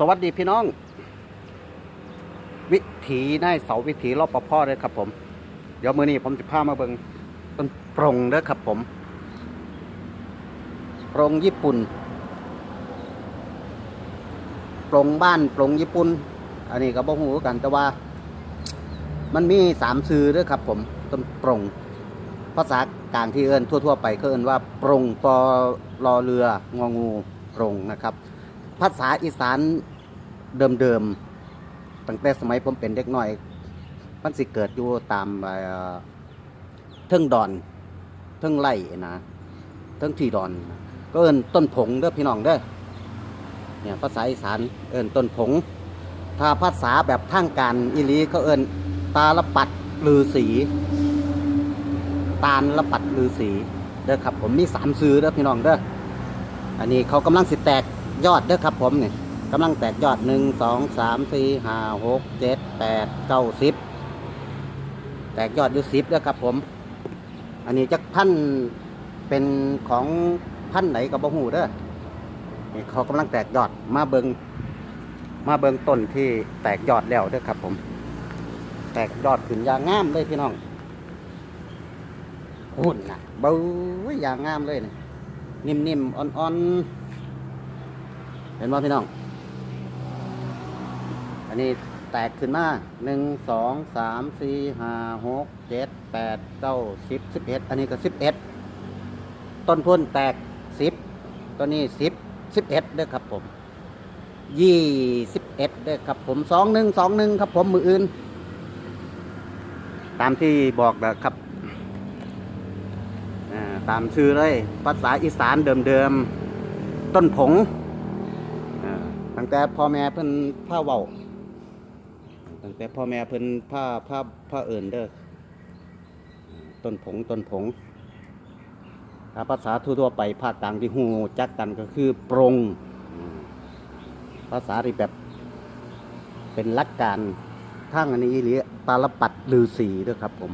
สวัสดีพี่น้อง วิถีนายเสาวิถีรอบปภเลยครับผม เดี๋ยวมือนี้ผมจะพามาเบิงต้นปรงเด้อครับผมปรงญี่ปุ่นปรงบ้านปรงญี่ปุ่น อันนี้ก็บ่ฮู้คือกันแต่ว่า มันมีสามซื้อเด้อครับ ผมต้นปรงภาษากลางที่เอิ้นทั่ว ๆ ไปเขาเอิ้นว่าปรงปอรอเรืององูปรงนะครับ ภาษาอีสานเดิมๆตั้งแต่สมัยผมเป็นเด็กน้อยมันสิเกิดอยู่ตามเอ่อเทิงดอนเทิงไร่นะเทิงที่ดอน ก็เอิ้นต้นผงเด้อพี่น้องเด้อเนี่ยภาษาอีสานเอิ้นต้นผง ถ้าภาษาแบบทางการอีลีเขาเอิ้นตาลปัดลือสีตาลละปัดลือสีเด้อครับ ผมมีสามซื้อเด้อพี่น้องเด้ออันนี้เขากำลังสิแตก ยอดเด้อครับผมเนี่ยกำลังแตกยอดหนึ่งสองสามสี่ห้าหกเจ็ดแปดเก้าสิบแตกยอดอยู่สิบเด้อครับผม อันนี้จักพันเป็นของพันไหนกับบ่หูเด้อนี่เขากำลังแตกยอดมาเบิงมาเบิงต้นที่แตกยอดแล้วเด้อครับผม แตกยอดขึ้นยางงามเลยพี่น้องหุ่นนะเบ้ยอยางงามเลยนี่นิ่มๆอ่อนๆ เห็นไหมพี่น้อง อันนี้แตกขึ้นมาหนึ่งสองสามสี่ห้าหกเจ็ดแปดเก้าสิบสิบเอ็ดอันนี้ก็สิบเอ็ดต้นพ้นแตกสิบตัวนี้สิบสิบเอ็ดเด้อครับผมยี่สิบเอ็ดเด้อครับผมสองหนึ่งสองหนึ่งครับผมมืออื่น ตามที่บอกนะครับอ่าตามชื่อเลยภาษาอีสานเดิมๆต้นผง แต่พ่อแม่เพิ่นผ้าเว้าตั้งแต่พ่อแม่เพิ่นผ้าผ้าผ้าเอิ่นเด้อต้นผงต้นผงถ้าภาษาทั่วๆไปภาคกลางที่หูจักกันก็คือปรงภาษาที่แบบ เป็นลักการทางอันนี้หรือตาลปัดลือสีด้วยครับ ผม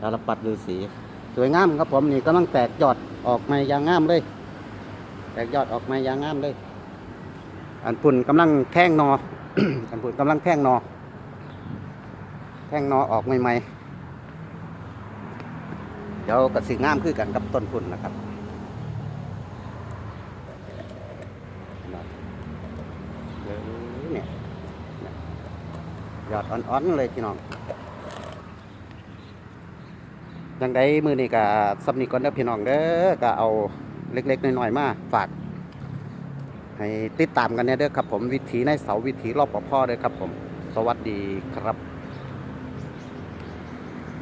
ตาลปัดลือสี สวยงามครับผมนี่กำลังแตกยอดออกมาอย่างงามเลย แตกยอดออกมาอย่างงามเลย อันปุ่นกำลังแท่งนอ อันปุ่นกำลังแท่งนอ แท่งนอออกใหม่ๆ เดี๋ยวกระสีงามขึ้นกันกับต้นปุ่นนะครับเนี่ยเนี่ยยอดอ่อนๆเลยพี่น้องยังได้มือนี่ก็สำนีก่อนเด้อพี่น้องเด้อก็เอาเล็กๆน้อยๆมาฝาก ให้ติดตามกันเนี่ยเด้อครับผมวิถีในเสาวิถีรอบปอพ่อเด้อครับผม สวัสดีครับ